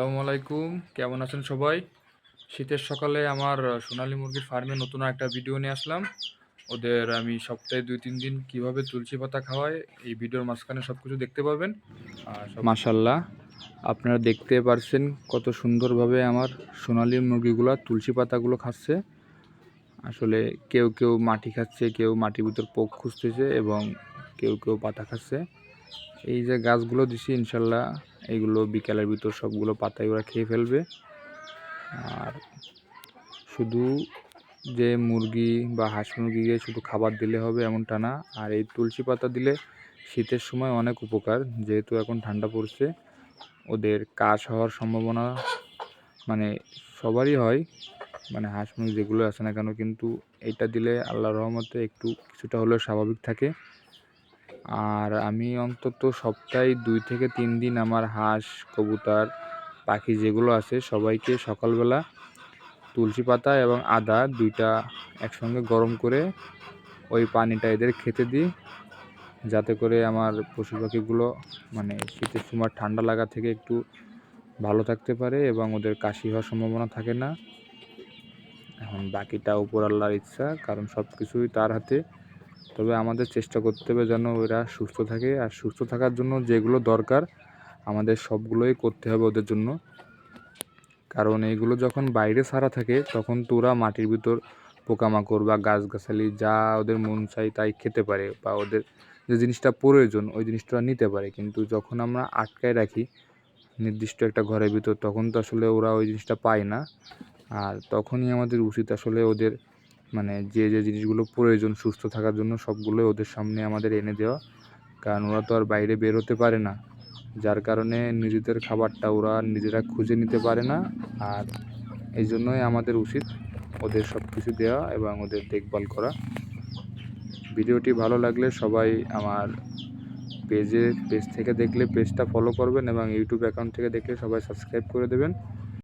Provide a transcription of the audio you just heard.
আসসালামু আলাইকুম। কেমন আছেন সবাই? শীতের সকালে আমার সোনালী মুরগির ফার্মে নতুন একটা ভিডিও নিয়ে আসলাম। ওদের আমি সপ্তাহে দুই তিন দিন কীভাবে তুলসী পাতা খাওয়াই এই ভিডিওর মাঝখানে সব কিছু দেখতে পাবেন। আর মাশাল্লাহ, আপনারা দেখতে পারছেন কত সুন্দরভাবে আমার সোনালী মুরগিগুলো তুলসী পাতাগুলো খাচ্ছে। আসলে কেউ কেউ মাটি খাচ্ছে, কেউ মাটির ভিতর পোক খুঁজতেছে এবং কেউ কেউ পাতা খাচ্ছে। এই যে গাছগুলো দিছি, ইনশাল্লাহ, এইগুলো বিকালের ভিতর সবগুলো পাতাই ওরা খেয়ে ফেলবে। আর শুধু যে মুরগি বা হাঁস মুরগিকে শুধু খাবার দিলে হবে এমনটা না, আর এই তুলসী পাতা দিলে শীতের সময় অনেক উপকার, যেহেতু এখন ঠান্ডা পড়ছে। ওদের কাশ হওয়ার সম্ভাবনা মানে সবারই হয় মানে হাঁস মুরগি যেগুলো আছে না কেন, কিন্তু এটা দিলে আল্লাহ রহমতে একটু কিছুটা হলেও স্বাভাবিক থাকে। আর আমি অন্তত সপ্তাহে দুই থেকে তিন দিন আমার হাঁস, কবুতর, পাখি যেগুলো আছে সবাইকে সকালবেলা তুলসী পাতা এবং আদা দুইটা একসঙ্গে গরম করে ওই পানিটা এদের খেতে দিই। যাতে করে আমার পশু পাখিগুলো মানে শীতের সময় ঠান্ডা লাগা থেকে একটু ভালো থাকতে পারে এবং ওদের কাশি হওয়ার সম্ভাবনা থাকে না। এখন বাকিটা উপর আল্লাহর ইচ্ছা, কারণ সব কিছুই তার হাতে। তবে আমাদের চেষ্টা করতে হবে যেন ওরা সুস্থ থাকে। আর সুস্থ থাকার জন্য যেগুলো দরকার, আমাদের সবগুলোই করতে হবে ওদের জন্য। কারণ এইগুলো যখন বাইরে সারা থাকে, তখন তো ওরা মাটির ভিতর পোকামাকড় বা গাছগাছালি যা ওদের মন চাই তাই খেতে পারে বা ওদের যে জিনিসটা প্রয়োজন, ওই জিনিসটা নিতে পারে। কিন্তু যখন আমরা আটকায় রাখি নির্দিষ্ট একটা ঘরের ভিতর, তখন তো আসলে ওরা ওই জিনিসটা পায় না। আর তখনই আমাদের উচিত আসলে ওদের মানে যে যে জিনিসগুলো প্রয়োজন সুস্থ থাকার জন্য সবগুলোই ওদের সামনে আমাদের এনে দেওয়া। কারণ ওরা তো আর বাইরে বের হতে পারে না। যার কারণে নিজেদের খাবারটা ওরা নিজেরা খুঁজে নিতে পারে না। আর এই জন্যই আমাদের উচিত ওদের সব কিছু দেওয়া এবং ওদের দেখভাল করা। ভিডিওটি ভালো লাগলে সবাই আমার পেজে, পেজ থেকে দেখলে পেজটা ফলো করবেন এবং ইউটিউব অ্যাকাউন্ট থেকে দেখলে সবাই সাবস্ক্রাইব করে দেবেন।